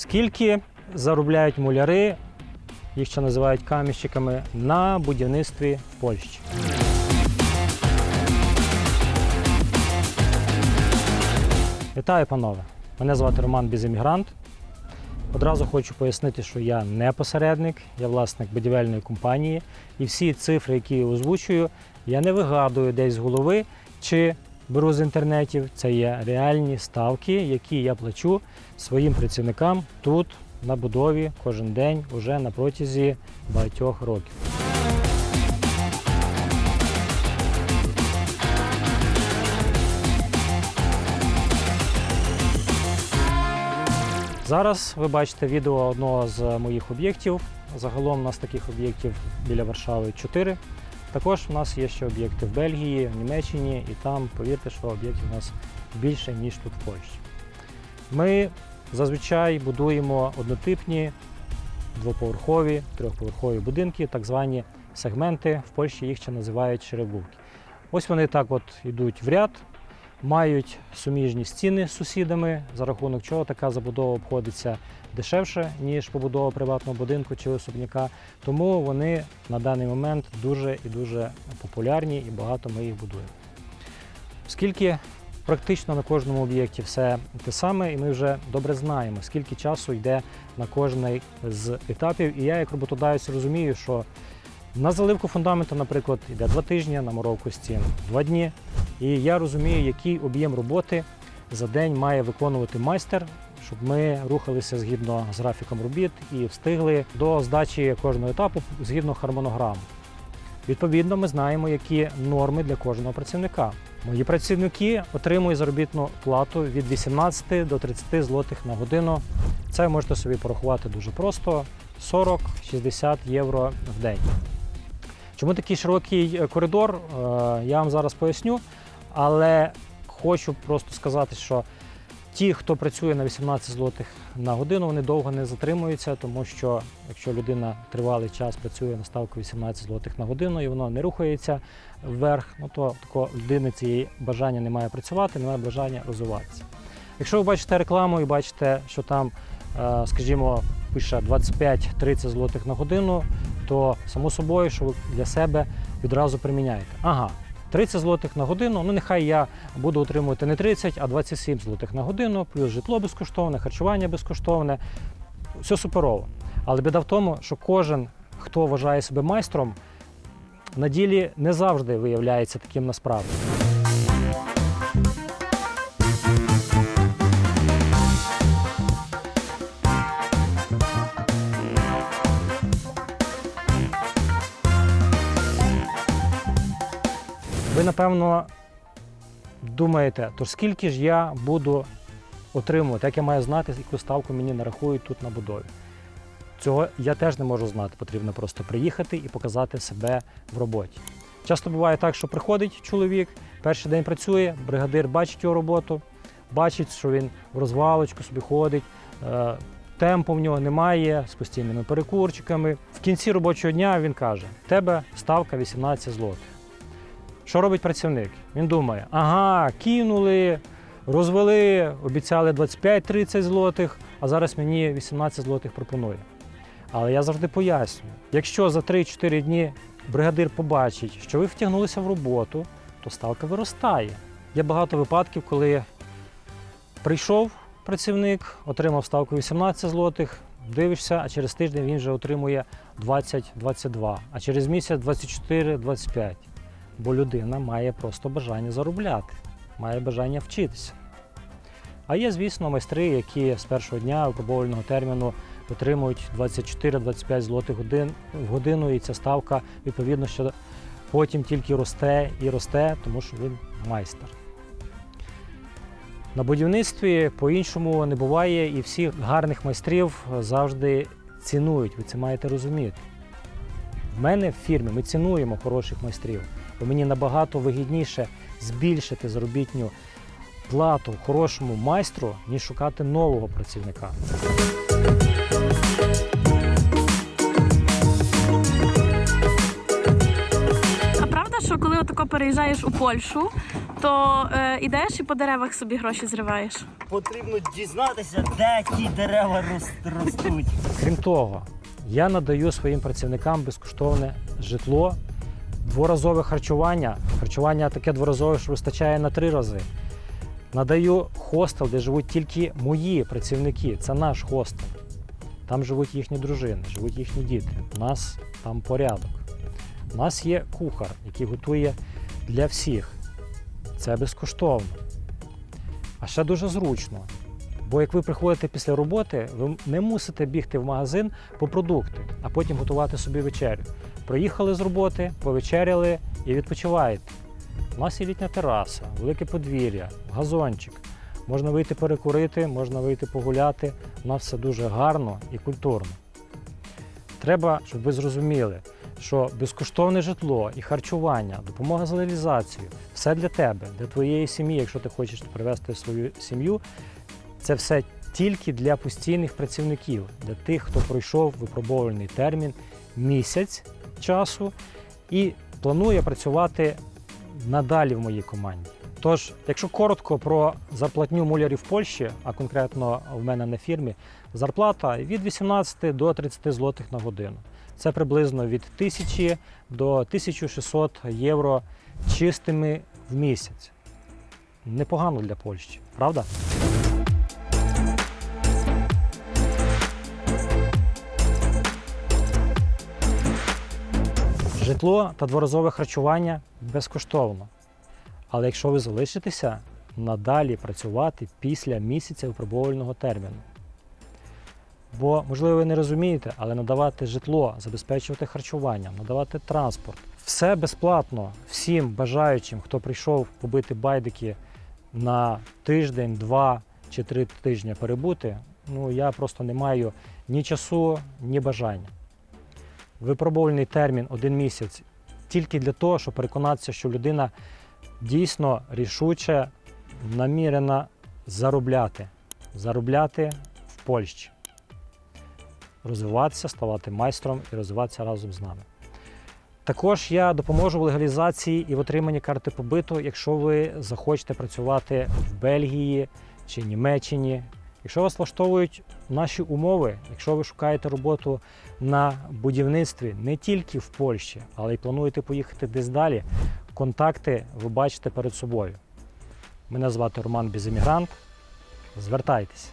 Скільки заробляють муляри, їх ще називають камінщиками, на будівництві в Польщі? Вітаю, панове! Мене звати Роман Біземігрант. Одразу хочу пояснити, що я не посередник, я власник будівельної компанії. І всі цифри, які я озвучую, я не вигадую десь з голови чи беру з інтернетів. Це є реальні ставки, які я плачу своїм працівникам тут, на будові, кожен день, уже на протязі багатьох років. Зараз ви бачите відео одного з моїх об'єктів. Загалом у нас таких об'єктів біля Варшави 4. Також у нас є ще об'єкти в Бельгії, в Німеччині, і там, повірте, що об'єктів у нас більше, ніж тут в Польщі. Ми зазвичай будуємо однотипні двоповерхові, трьохповерхові будинки, так звані сегменти. В Польщі їх ще називають черевулки. Ось вони так от йдуть в ряд, мають суміжні стіни з сусідами, за рахунок чого така забудова обходиться дешевше, ніж побудова приватного будинку чи особняка. Тому вони на даний момент дуже і дуже популярні і багато ми їх будуємо. Оскільки практично на кожному об'єкті все те саме, і ми вже добре знаємо, скільки часу йде на кожний з етапів. І я, як роботодавець, розумію, що на заливку фундаменту, наприклад, йде два тижні, на моровку стін два дні. І я розумію, який об'єм роботи за день має виконувати майстер, щоб ми рухалися згідно з графіком робіт і встигли до здачі кожного етапу згідно хармонограму. Відповідно, ми знаємо, які норми для кожного працівника. Мої працівники отримують заробітну плату від 18 до 30 злотих на годину. Це можете собі порахувати дуже просто: 40-60 євро в день. Чому такий широкий е, коридор? Е, Я вам зараз поясню, але хочу просто сказати, що ті, хто працює на 18 злотих на годину, вони довго не затримуються, тому що якщо людина тривалий час працює на ставку 18 злотих на годину і воно не рухається вверх, ну то такого людини цієї бажання немає працювати, немає бажання розвиватися. Якщо ви бачите рекламу і бачите, що там, е, скажімо, пише 25-30 злотих на годину, то само собою, що ви для себе відразу приміняєте. Ага, 30 злотих на годину, ну нехай я буду отримувати не 30, а 27 злотих на годину, плюс житло безкоштовне, харчування безкоштовне. Все суперово. Але біда в тому, що кожен, хто вважає себе майстром, на ділі не завжди виявляється таким насправді. Напевно, думаєте, то скільки ж я буду отримувати, як я маю знати, яку ставку мені нарахують тут на будові. Цього я теж не можу знати. Потрібно просто приїхати і показати себе в роботі. Часто буває так, що приходить чоловік, перший день працює, бригадир бачить його роботу, бачить, що він в розвалочку собі ходить, е, темпу в нього немає, з постійними перекурчиками. В кінці робочого дня він каже: тебе ставка 18 злотих. Що робить працівник? Він думає: ага, кинули, розвели, обіцяли 25-30 злотих, а зараз мені 18 злотих пропонує. Але я завжди пояснюю: якщо за 3-4 дні бригадир побачить, що ви втягнулися в роботу, то ставка виростає. Є багато випадків, коли прийшов працівник, отримав ставку 18 злотих, дивишся, а через тиждень він вже отримує 20-22, а через місяць 24-25. Бо людина має просто бажання заробляти, має бажання вчитися. А є, звісно, майстри, які з першого дня випробовувального терміну отримують 24-25 злотих в годину, і ця ставка, відповідно, що потім тільки росте і росте, тому що він майстер. На будівництві по-іншому не буває, і всіх гарних майстрів завжди цінують. Ви це маєте розуміти. В мене в фірмі ми цінуємо хороших майстрів, бо мені набагато вигідніше збільшити заробітню плату хорошому майстру, ніж шукати нового працівника. А правда, що коли отако переїжджаєш у Польщу, То е, ідеш і по деревах собі гроші зриваєш. Потрібно дізнатися, де ті дерева рос- ростуть. Крім того, я надаю своїм працівникам безкоштовне житло, дворазове харчування. Харчування таке дворазове, що вистачає на три рази. Надаю хостел, де живуть тільки мої працівники. Це наш хостел. Там живуть їхні дружини, живуть їхні діти. У нас там порядок. У нас є кухар, який готує для всіх. Це безкоштовно. А ще дуже зручно. Бо як ви приходите після роботи, ви не мусите бігти в магазин по продукти, а потім готувати собі вечерю. Приїхали з роботи, повечеряли і відпочиваєте. У нас є літня тераса, велике подвір'я, газончик. Можна вийти перекурити, можна вийти погуляти. У нас все дуже гарно і культурно. Треба, щоб ви зрозуміли, що безкоштовне житло і харчування, допомога з реалізацією все для тебе, для твоєї сім'ї, якщо ти хочеш привести свою сім'ю, це все тільки для постійних працівників, для тих, хто пройшов випробовувальний термін місяць часу і планує працювати надалі в моїй команді. Тож, якщо коротко про зарплатню мулярів в Польщі, а конкретно в мене на фірмі, зарплата від 18 до 30 злотих на годину. Це приблизно від 1000 до 1600 євро чистими в місяць. Непогано для Польщі, правда? Житло та дворазове харчування безкоштовно. Але якщо ви залишитеся, надалі працювати після місяця випробовувального терміну. Бо, можливо, ви не розумієте, але надавати житло, забезпечувати харчування, надавати транспорт все безплатно всім бажаючим, хто прийшов побити байдики на тиждень, два чи три тижні перебути. Ну я просто не маю ні часу, ні бажання. Випробувальний термін один місяць тільки для того, щоб переконатися, що людина дійсно рішуче намірена заробляти, заробляти в Польщі, розвиватися, ставати майстром і розвиватися разом з нами. Також я допоможу в легалізації і в отриманні карти побиту, якщо ви захочете працювати в Бельгії чи Німеччині. Якщо вас влаштовують наші умови, якщо ви шукаєте роботу на будівництві не тільки в Польщі, але й плануєте поїхати десь далі, контакти ви бачите перед собою. Мене звати Роман Безіммігрант. Звертайтеся.